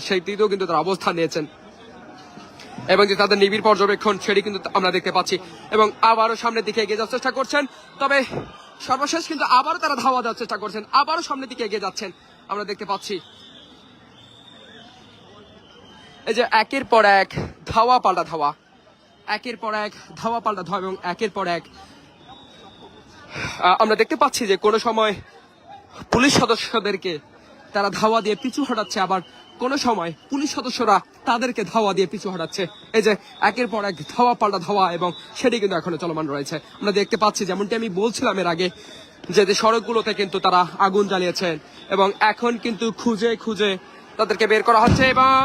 সেইটিতেও কিন্তু তারা অবস্থান নিয়েছেন। এবং যে তাদের নিবিড় পর্যবেক্ষণ, সেটি কিন্তু আমরা দেখতে পাচ্ছি। এবং আবারও সামনের দিকে এগিয়ে যাওয়ার চেষ্টা করছেন। তবে সর্বশেষ কিন্তু আবারও তারা ধাওয়া দেওয়ার চেষ্টা করছেন। আবারও সামনের দিকে এগিয়ে যাচ্ছেন। আমরা দেখতে পাচ্ছি। এই যে একের পর এক ধাওয়া পাল্টা ধাওয়া। একের পর এক ধাওয়া পাল্টা ধাওয়া এবং একের পর এক আমরা দেখতে পাচ্ছি যে কোনো সময় পুলিশ সদস্যদেরকে তারা ধাওয়া দিয়ে পিছু হটাচ্ছে আবার কোনো সময় পুলিশ সদস্যরা তাদেরকে ধাওয়া দিয়ে পিছু হটাচ্ছে। এই যে একের পর এক ধাওয়া পাল্টা ধাওয়া এবং সেটি কিন্তু এখনও চলমান রয়েছে। আমরা দেখতে পাচ্ছি যেমনটি আমি বলছিলাম এর আগে, যে সড়কগুলোতে কিন্তু তারা আগুন জ্বালিয়েছেন এবং এখন কিন্তু খুঁজে খুঁজে তাদেরকে বের করা হচ্ছে এবং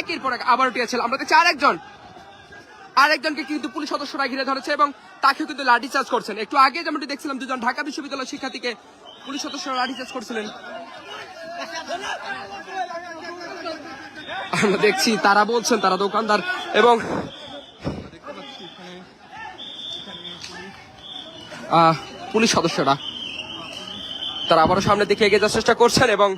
একের পর এক আবার উঠিয়েছিল আমরা দেখছি আরেকজন। আরেকজনকে কিন্তু পুলিশ সদস্যরা ঘিরে ধরেছে এবং তাকে কিন্তু লাঠিচার্জ করছেন। একটু আগে যেমনটি দেখছিলাম, দুজন ঢাকা বিশ্ববিদ্যালয়ের শিক্ষার্থীকে পুলিশ সদস্যরা লাঠিচার্জ করছিলেন। আমরা দেখছি, তারা বলছেন তারা দোকানদার এবং পুলিশ সদস্যরা। তারা আবারও সামনের দিকে এগিয়ে যাওয়ার চেষ্টা করছেন এবং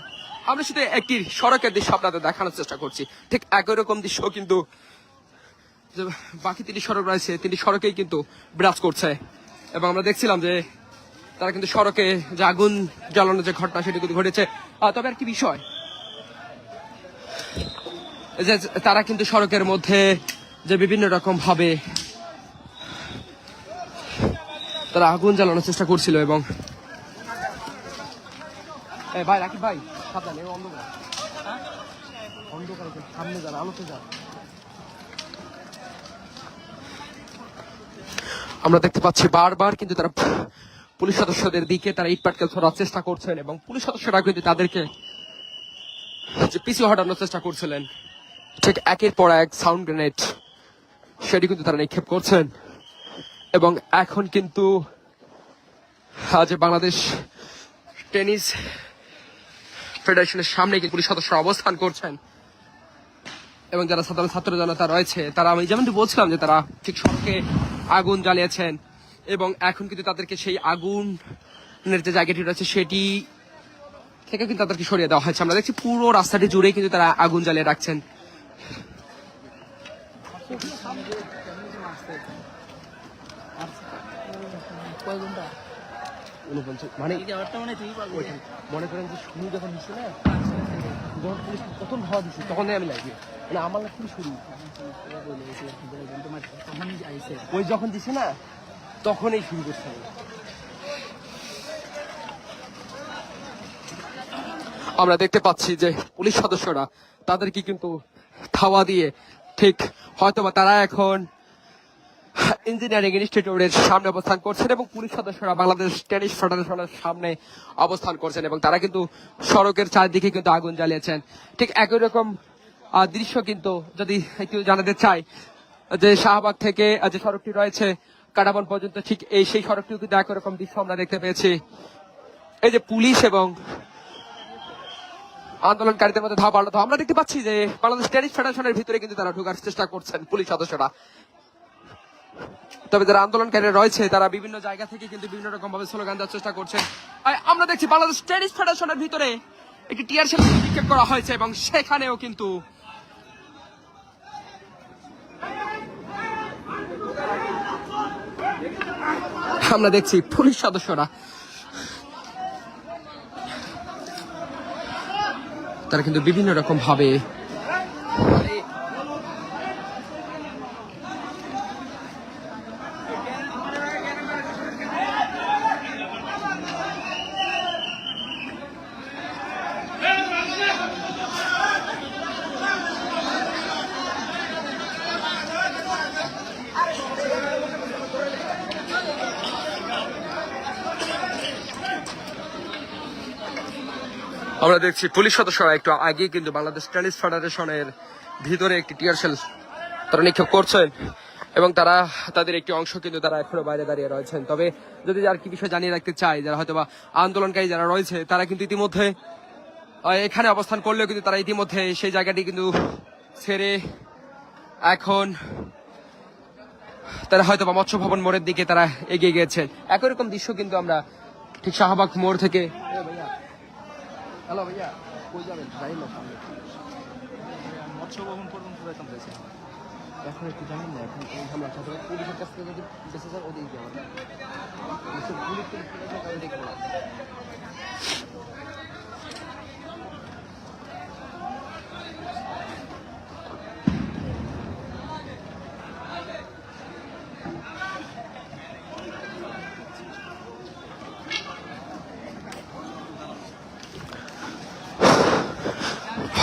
আমরা শুধু একটি সড়কের দৃশ্য আপনাদের দেখানোর চেষ্টা করছি। ঠিক একই রকম দৃশ্য কিন্তু বাকি তিনটি সড়ক রয়েছে, তিনটি সড়কেই কিন্তু বিরাজ করছে। এবং আমরা দেখছিলাম যে তারা কিন্তু সড়কে যে আগুন জ্বালানোর যে ঘটনা, সেটি কিন্তু ঘটেছে। তবে আর কি বিষয়? যে তারা কিন্তু সড়কের মধ্যে যে বিভিন্ন রকম ভাবে তারা আগুন জ্বালানোর চেষ্টা করছিল এবং হ্যাঁ? আমরা দেখতে পাচ্ছি বারবার কিন্তু তারা পুলিশ সদস্যদের দিকে তারা ইট পাটকেল ছোড়ার চেষ্টা করছেন এবং পুলিশ সদস্যরা কিন্তু তাদেরকে যে পিছু হটানোর চেষ্টা করছিলেন। ঠিক একের পর এক সাউন্ড গ্রেনেড। সেটি কিন্তু তারা নিক্ষেপ করছেন। এবং এখন কিন্তু যে বাংলাদেশ টেনিস ফেডারেশনের সামনে পুলিশ সদস্যরা অবস্থান করছেন। এবং যারা সাধারণ ছাত্র জনতা রয়েছে, তারা আমি যেমনটি বলছিলাম যে তারা ঠিক সড়কে আগুন জ্বালিয়েছেন এবং এখন কিন্তু তাদেরকে সেই আগুনের যে জায়গাটি রয়েছে, সেটি থেকে কিন্তু তাদেরকে সরিয়ে দেওয়া হয়েছে। আমরা দেখছি পুরো রাস্তাটি জুড়ে কিন্তু তারা আগুন জ্বালিয়ে রাখছেন। ঊনপঞ্চাশ মানে মনে করেন যে শুরু যখন দিচ্ছে না যখন পুলিশ প্রথম ধাওয়া দিচ্ছে তখনই আমি লাগি মানে আমার লাগছিল শুরু। ওই যখন দিছে না তখনই শুরু করতে হবে আমরা দেখতে পাচ্ছি যে পুলিশ সদস্যরা তাদেরকে কিন্তু থাওয়া দিয়ে ঠিক হয়তোবা তারা এখন ইঞ্জিনিয়ারিং ইনস্টিটিউটের সামনে অবস্থান করছেন এবং পুলিশ সদস্যরা বাংলাদেশ টেনিস ফেডারেশনের সামনে অবস্থান করছেন এবং তারা কিন্তু সড়কের চারদিকে কিন্তু আগুন জ্বালিয়েছেন। ঠিক একই রকম দৃশ্য কিন্তু যদি একটু জানাতে চাই, যে শাহবাগ থেকে যে সড়কটি রয়েছে কাটাবন পর্যন্ত, ঠিক এই সেই সড়কটিও কিন্তু একই রকম দৃশ্য আমরা দেখতে পেয়েছি। এই যে পুলিশ এবং আন্দোলনকারীদের মধ্যে ধাওয়া পাল্টা। আমরা দেখতে পাচ্ছি যে বাংলাদেশ টেনিস ফেডারেশনের ভিতরে কিন্তু তারা ঢোকার চেষ্টা করছেন পুলিশ সদস্যরা। তবে যারা আন্দোলনকারী রয়েছে, তারা বিভিন্ন জায়গা থেকে কিন্তু বিভিন্ন রকম ভাবে স্লোগান দেওয়ার চেষ্টা করছেন। আমরা দেখছি বাংলাদেশ টেনিস ফেডারেশনের ভিতরে একটি টিয়ার শেল নিক্ষেপ করা হয়েছে এবং সেখানেও কিন্তু আমরা দেখছি পুলিশ সদস্যরা। তারা কিন্তু বিভিন্ন রকম ভাবে আমরা দেখছি পুলিশ সদস্যরা একটু আগে কিন্তু বাংলাদেশ টেনিস ফেডারেশনের ভিতরে একটি টিয়ার শেল তারা নিক্ষেপ করছেন এবং তারা, তাদের একটি অংশ কিন্তু তারা এখনও বাইরে দাঁড়িয়ে রয়েছেন। তবে যদি আর কি বিষয় জানিয়ে রাখতে চাই, যারা হয়তো বা আন্দোলনকারী যারা রয়েছে, তারা কিন্তু ইতিমধ্যে এখানে অবস্থান করলেও কিন্তু তারা ইতিমধ্যে সেই জায়গাটি কিন্তু ছেড়ে এখন তারা হয়তো বা মৎস্য ভবন মোড়ের দিকে তারা এগিয়ে গিয়েছেন একই রকম দৃশ্য কিন্তু আমরা ঠিক শাহবাগ মোড় থেকে হ্যালো ভাইয়া কই যাবেন? জানি না সামনে পাঁচশো ভবন পর্যন্ত যাইতাম পেয়েছে এখন একটু জানেন না এখন এই হামলা সাথে পুলিশের কাছ থেকে যদি বেঁচে যায় ওদিকে যাওয়া পুলিশ পুলিশ দেখব না।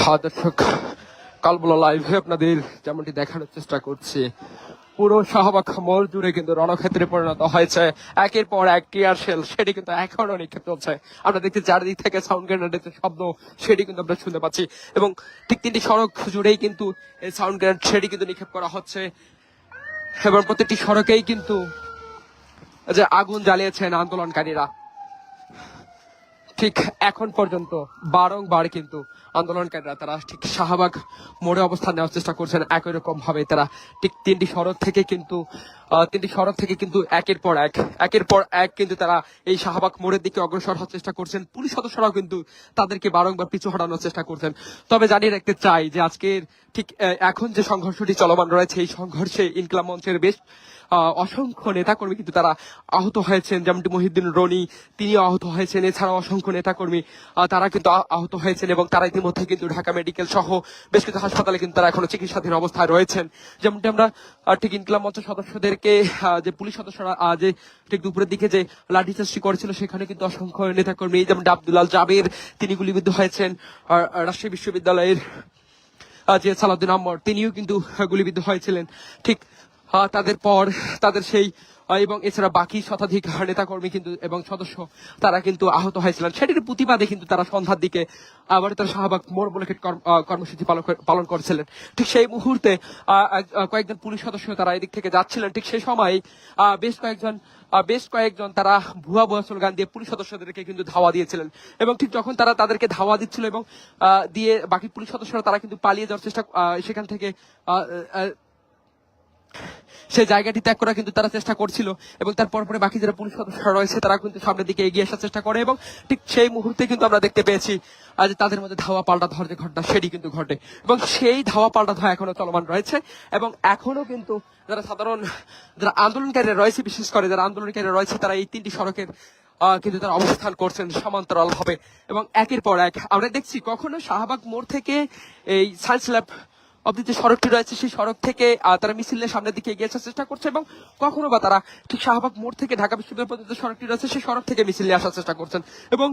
হ্যাঁ দর্শক কালবলা লাইভে আপনাদের যেমনটি দেখানোর চেষ্টা করছি। পুরো শাহবাগ মোড় জুড়ে কিন্তু রণক্ষেত্রে পরিণত হয়েছে। একের পর এক টিয়ার শেল সেটি কিন্তু এখনও নিক্ষেপ চলছে। আমরা দেখছি চারিদিক থেকে সাউন্ড গ্রেনেডের শব্দ, সেটি কিন্তু আমরা শুনতে পাচ্ছি। এবং ঠিক তিনটি সড়ক জুড়েই কিন্তু এই সাউন্ড গ্রেনেড সেটি কিন্তু নিক্ষেপ করা হচ্ছে। এবং প্রত্যেকটি সড়কেই কিন্তু যে আগুন জ্বালিয়েছেন আন্দোলনকারীরা। ঠিক এখন পর্যন্ত বারংবার কিন্তু আন্দোলনকারীরা তারা ঠিক শাহবাগ মোড়ে অবস্থান নেওয়ার চেষ্টা করছেন। একই রকম ভাবে তারা ঠিক তিনটি সড়ক থেকে কিন্তু তিনটি সড়ক থেকে কিন্তু একের পর এক, একের পর এক কিন্তু তারা এই শাহবাগ মোড়ের দিকে অগ্রসর হওয়ার চেষ্টা করছেন। পুলিশ সদস্যরাও কিন্তু তাদেরকে বারংবার পিছু হটানোর চেষ্টা করছেন। তবে জানিয়ে রাখতে চাই যে আজকের ঠিক এখন যে সংঘর্ষটি চলমান রয়েছে, এই সংঘর্ষে ইনকলাম মঞ্চের বেশ অসংখ্য নেতাকর্মী কিন্তু তারা আহত হয়েছেন। যেমনটি মহিউদ্দিন রনি তিনি আহত হয়েছেন। এছাড়াও অসংখ্য নেতাকর্মী তারা কিন্তু আহত হয়েছেন এবং তারা ইতিমধ্যে কিন্তু ঢাকা মেডিকেল সহ বেশ কিছু হাসপাতালে কিন্তু তারা এখনও চিকিৎসাধীন অবস্থায় রয়েছেন। যেমনটি আমরা ঠিক ইনকলাম মঞ্চ সদস্যদেরকে যে পুলিশ সদস্যরা যে ঠিক দুপুরের দিকে যে লাঠিচার্জটি করেছিল, সেখানে কিন্তু অসংখ্য নেতাকর্মী যেমন আব্দুল্লাল জাবের, তিনি গুলিবিদ্ধ হয়েছেন। রাজশাহী বিশ্ববিদ্যালয়ের যে সালাউদ্দিন আম্মর তিনিও কিন্তু গুলিবিদ্ধ হয়েছিলেন। ঠিক তাদের পর তাদের সেই এবং এছাড়া বাকি শতাধিক নেতাকর্মী কিন্তু এবং সদস্য তারা কিন্তু আহত হয়েছিলেন। সেটির প্রতিবাদে কিন্তু তারা সন্ধ্যার দিকে আবার তারা শাহবাগ মোড় বলে একটি কর্ম- আহ, কর্মসূচি পালন করে- পালন করছিলেন। ঠিক সেই মুহূর্তে কয়েকজন পুলিশ সদস্য তারা এদিক থেকে যাচ্ছিলেন। ঠিক সেই সময় বেশ কয়েকজন বেশ কয়েকজন তারা ভুয়া ভুয়া স্লোগান দিয়ে পুলিশ সদস্যদেরকে কিন্তু ধাওয়া দিয়েছিলেন। এবং ঠিক যখন তারা তাদেরকে ধাওয়া দিচ্ছিল এবং দিয়ে বাকি পুলিশ সদস্যরা তারা কিন্তু পালিয়ে যাওয়ার চেষ্টা সেখান থেকে সেই জায়গাটি ত্যাগ করা কিন্তু তারা চেষ্টা করছিল এবং তারপর পরে বাকি যারা পুলিশ সদস্য রয়েছে তারা কিন্তু সামনের দিকে এগিয়ে আসার চেষ্টা করে এবং ঠিক সেই মুহূর্তে কিন্তু আমরা দেখতে পেয়েছি আজ তাদের মধ্যে ধাওয়া পাল্টা ধর যে ঘটনা, সেটি কিন্তু ঘটে এবং সেই ধাওয়া পাল্টা ধোয়া এখনও চলমান রয়েছে এবং এখনও কিন্তু যারা সাধারণ, যারা আন্দোলনকারীরা রয়েছে, বিশেষ করে যারা আন্দোলনকারীরা রয়েছে, তারা এই তিনটি সড়কের কিন্তু তারা অবস্থান করছেন সমান্তরাল ভাবে এবং একের পর এক আমরা দেখছি কখনো শাহবাগ মোড় থেকে এই সায়েন্স ল্যাব অব্দি যে সড়কটি রয়েছে, সেই সড়ক থেকে তারা মিছিলের সামনের দিকে এগিয়ে আসার চেষ্টা করছে এবং কখনো বা তারা ঠিক শাহবাগ মোড় থেকে ঢাকা বিশ্ববিদ্যালয় পর্যন্ত যে সড়কটি রয়েছে, সেই সড়ক থেকে মিছিল নিয়ে আসার চেষ্টা করছেন। এবং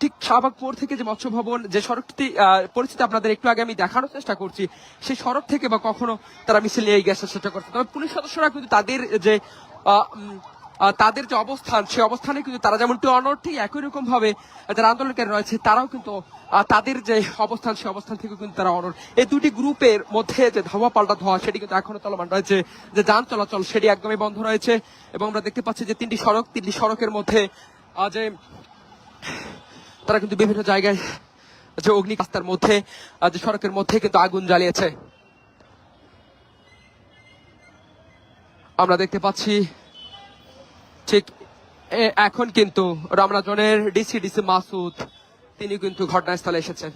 ঠিক শাহবাগ মোড় থেকে যে মৎস্য ভবন, যে সড়কটি পরিস্থিতি আপনাদের একটু আগে আমি দেখানোর চেষ্টা করছি, সেই সড়ক থেকে বা কখনো তারা মিছিল নিয়ে এগিয়ে আসার চেষ্টা করছে। তবে পুলিশ সদস্যরা কিন্তু তাদের যে তাদের যে অবস্থান সেই অবস্থানে কিন্তু তারা যেমনটি অনর ঠিক একই রকম ভাবে যারা আন্দোলনকারী রয়েছে, তারাও কিন্তু তাদের যে অবস্থান সেই অবস্থান থেকে কিন্তু তারা অনর এই দুটি গ্রুপের মধ্যে যে ধাওয়া পাল্টা ধোয়া, সেটি কিন্তু এখনও চলমান রয়েছে। যে যান চলাচল, সেটি একদমই বন্ধ রয়েছে এবং আমরা দেখতে পাচ্ছি যে তিনটি সড়ক, তিনটি সড়কের মধ্যে যে তারা কিন্তু বিভিন্ন জায়গায় যে অগ্নিকাস্তার মধ্যে যে সড়কের মধ্যে কিন্তু আগুন জ্বালিয়েছে। আমরা দেখতে পাচ্ছি ঠিক এখন কিন্তু রামরাজনের ডিসি ডিসি মাসুদ তিনি কিন্তু ঘটনাস্থলে এসেছেন।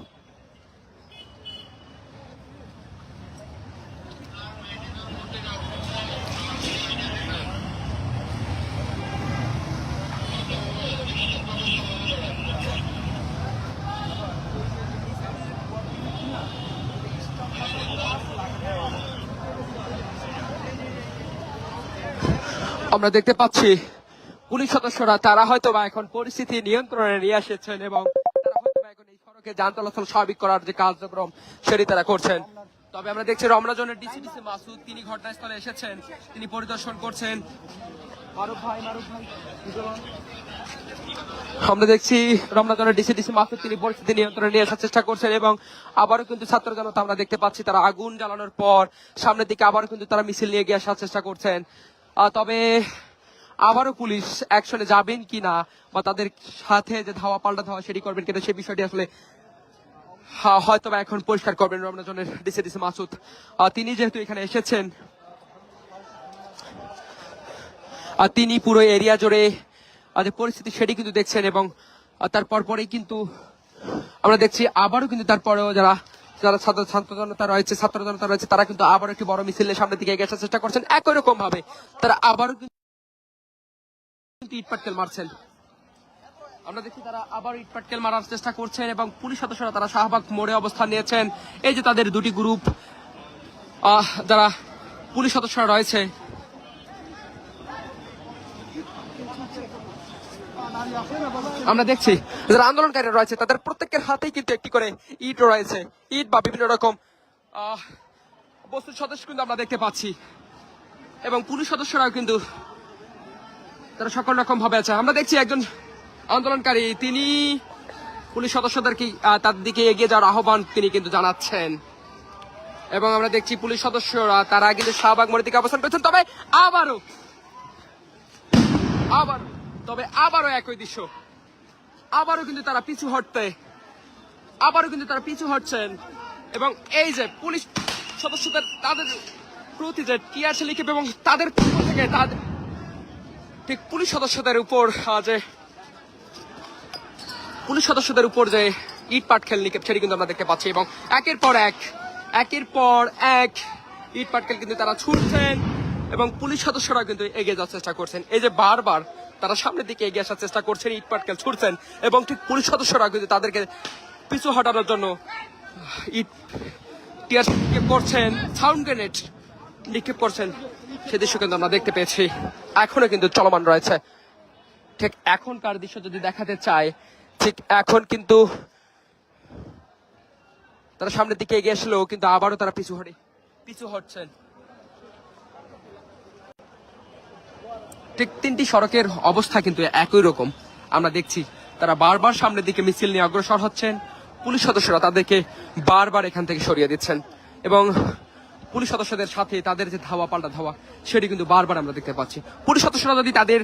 আমরা দেখতে পাচ্ছি পুলিশ সদস্যরা, তারা হয়তো বা এখন পরিস্থিতি নিয়ন্ত্রণে নিয়ে এসেছেন এবং তারা হয়তো এখন এই সড়কে যান চলাচল স্বাভাবিক করার যে কার্যক্রম সেটি তারা করছেন। তবে আমরা দেখছি রমনাজনের ডিসিডিসি মাসুদ, তিনি ঘটনাস্থলে এসেছেন, তিনি পরিদর্শন করছেন। আমরা দেখছি রমনাজনের ডিসি ডিসি মাসুদ, তিনি পরিস্থিতি নিয়ন্ত্রণে নিয়ে আসার চেষ্টা করছেন এবং আবারও কিন্তু ছাত্র জনতা আমরা দেখতে পাচ্ছি, তারা আগুন জ্বালানোর পর সামনের দিকে আবারও কিন্তু তারা মিছিল নিয়ে গিয়ে আসার চেষ্টা করছেন। তবে আবারও পুলিশ অ্যাকশনে যাবেন কিনা বা তাদের সাথে যে ধাওয়া পাল্টা ধাওয়া সেটি করবেন কিনা সেই বিষয়টি আসলে হয়তো বা এখন পরিষ্কার করবেন রমনাজনের ডিসি ডিসি মাসুদ। তিনি যেহেতু এখানে এসেছেন তিনি পুরো এরিয়া জুড়ে যে পরিস্থিতি সেটি কিন্তু দেখছেন এবং আহ, তারপর পরেই কিন্তু আমরা দেখছি আবারও কিন্তু তারপরেও যারা যারা ছাত্র ছাত্র জনতা রয়েছে ছাত্র জনতা রয়েছে তারা কিন্তু আবার একটি বড় মিছিলের সামনের দিকে এগিয়ে চেষ্টা করছেন। একই রকম ভাবে তারা আবারও কিন্তু ইট পাটকেল মারছেন। আমরা দেখছি তারা আবার ইট পাটকেল মারার চেষ্টা করছেন এবং পুলিশ সদস্যরা তারা শাহবাগ মোড়ে অবস্থান নিয়েছেন। এই যে তাদের দুটি গ্রুপ যারা পুলিশ সদস্যরা রয়েছে। আমরা দেখছি যারা আন্দোলনকারীরা রয়েছে, তাদের প্রত্যেকের হাতেই কিন্তু একটি করে ইট রয়েছে। ইট বা বিভিন্ন রকম বস্তুর সদস্য কিন্তু আমরা দেখতে পাচ্ছি। এবং পুলিশ সদস্যরাও কিন্তু তারা সকল রকম ভাবে আছে। আমরা দেখছি একজন আন্দোলনকারী তিনি পুলিশ সদস্যদেরকে আহ, তাদের দিকে এগিয়ে যাওয়ার আহ্বান তিনি কিন্তু জানাচ্ছেন। এবং আমরা দেখছি পুলিশ সদস্যরা তারা কিন্তু শাহবাগ মোড়ের দিকে অবস্থান করছেন তবে আবারও আবার তবে আবারও একই দৃশ্য। আবারও কিন্তু তারা পিছু হটতে আবারও কিন্তু তারা পিছু হটছেন। এবং এই যে পুলিশ সদস্যদের তাদের প্রতি যে টিয়ারসে লিখিত এবং তাদের থেকে তাদের ঠিক পুলিশ সদস্যদের উপর যে পুলিশ সদস্যদের উপর যে ইট পাটকেল নিক্ষেপ, সেটি কিন্তু আমরা দেখতে পাচ্ছি। এবং একের পর এক, একের পর এক ইট পাটকেল কিন্তু তারা ছুটছেন এবং পুলিশ সদস্যরা কিন্তু এগিয়ে যাওয়ার চেষ্টা করছেন। এই যে বারবার তারা সামনের দিকে এগিয়ে আসার চেষ্টা করছেন, ইট পাটকেল ছুটছেন এবং ঠিক পুলিশ সদস্যরা কিন্তু তাদেরকে পিছু হটানোর জন্য ইট টিয়ার করছেন, সাউন্ড গ্রেনেড নিক্ষেপ করছেন। সে দৃশ্য কিন্তু আমরা দেখতে পেয়েছি। এখনও কিন্তু চলমান রয়েছে। ঠিক এখনকার দৃশ্য যদি দেখাতে চায় ঠিক এখন কিন্তু তারা সামনের দিকে এগিয়ে আসলেও কিন্তু আবারও তারা পিছু হটে পিছু হটছেন। ঠিক তিনটি সড়কের অবস্থা কিন্তু একই রকম। আমরা দেখছি তারা বারবার সামনের দিকে মিছিল নিয়ে অগ্রসর হচ্ছেন। পুলিশ সদস্যরা তাদেরকে বারবার এখান থেকে সরিয়ে দিচ্ছেন। এবং পুলিশ সদস্যদের সাথে তাদের যে ধাওয়া, পাল্টা ধাওয়া, সেটি কিন্তু বারবার আমরা দেখতে পাচ্ছি। পুলিশ সদস্যরা যদি তাদের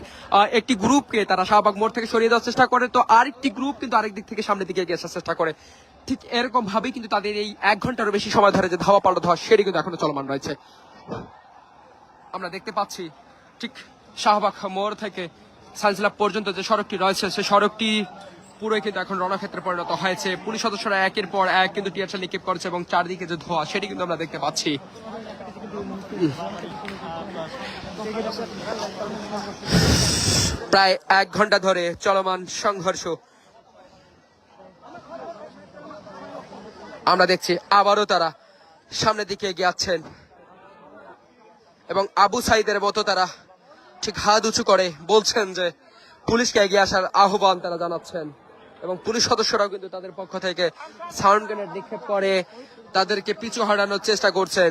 একটি গ্রুপকে তারা শাহবাগ মোড় থেকে সরিয়ে দেওয়ার চেষ্টা করে, তো আরেকটি গ্রুপ কিন্তু আরেক দিক থেকে সামনের দিকে এগিয়ে আসার চেষ্টা করে। ঠিক এরকম ভাবেই কিন্তু তাদের এই এক ঘন্টারও বেশি সময় ধরে যে ধাওয়া, পাল্টা ধাওয়া, সেটি কিন্তু এখনও চলমান রয়েছে। আমরা দেখতে পাচ্ছি, ঠিক শাহবাগ মোড় থেকে সাইন্সলাব পর্যন্ত যে সড়কটি রয়েছে সেই সড়কটি পুরোই কিন্তু এখন রণক্ষেত্রে পরিণত হয়েছে। পুলিশ সদস্যরা একের পর এক কিন্তু টিয়ারশাল নিক্ষেপ করছে এবং চারদিকে যে ধোয়া, সেটি কিন্তু আমরা দেখতে পাচ্ছি। প্রায় এক ঘণ্টা ধরে চলমান সংঘর্ষ। আমরা দেখছি আবারও তারা সামনের দিকে এগিয়ে যাচ্ছেন এবং আবু সাইদের মতো তারা ঠিক হাত উঁচু করে বলছেন যে, পুলিশকে এগিয়ে আসার আহ্বান তারা জানাচ্ছেন। এবং পুলিশ সদস্যরাও কিন্তু তাদের পক্ষ থেকে সাউন্ড গ্রেনেড নিক্ষেপ করে তাদেরকে পিছু হারানোর চেষ্টা করছেন।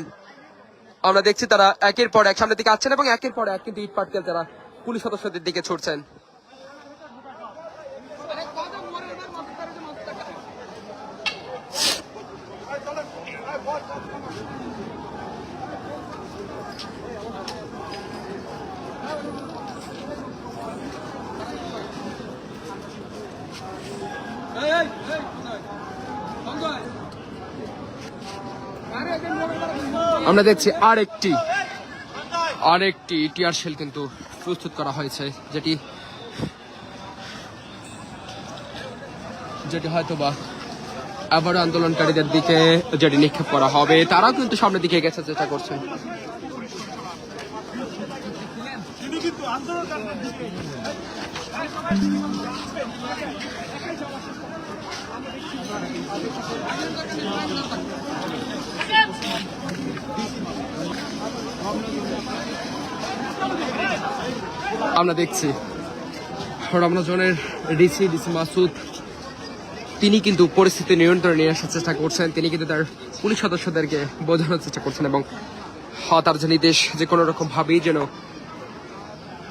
আমরা দেখছি তারা একের পর এক সামনের দিকে আসছেন এবং একের পর এক কিন্তু ইট পাটকেল তারা পুলিশ সদস্যদের দিকে ছুটছেন। আমরা দেখছি আরেকটি। আরেকটি টিয়ার শেল কিন্তু প্রস্তুত করা হয়েছে, যেটি যেটি হয়তো বা আবারও আন্দোলনকারীদের দিকে যেটি নিক্ষেপ করা হবে। তারাও কিন্তু সামনের দিকে গেছে চেষ্টা করছেন আমরা দেখছি। রমনাজনের ডিসি ডিসি মাসুদ, তিনি কিন্তু পরিস্থিতি নিয়ন্ত্রণে নিয়ে আসার চেষ্টা করছেন। তিনি কিন্তু তার পুলিশ সদস্যদেরকে বোঝানোর চেষ্টা করছেন এবং হ- তার যে নির্দেশ, যে কোনো রকম ভাবেই যেন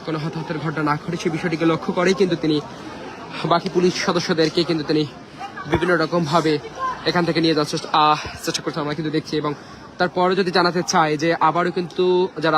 কোনো হতাহতের ঘটনা না ঘটে সেই বিষয়টিকে লক্ষ্য করেই কিন্তু তিনি বাকি পুলিশ সদস্যদেরকে কিন্তু তিনি বিভিন্ন রকম ভাবে এখান থেকে নিয়ে যাওয়ার চেষ্টা চেষ্টা আমরা কিন্তু দেখছি এবং তারপরে যদি জানাতে চাই যে আবারও কিন্তু যারা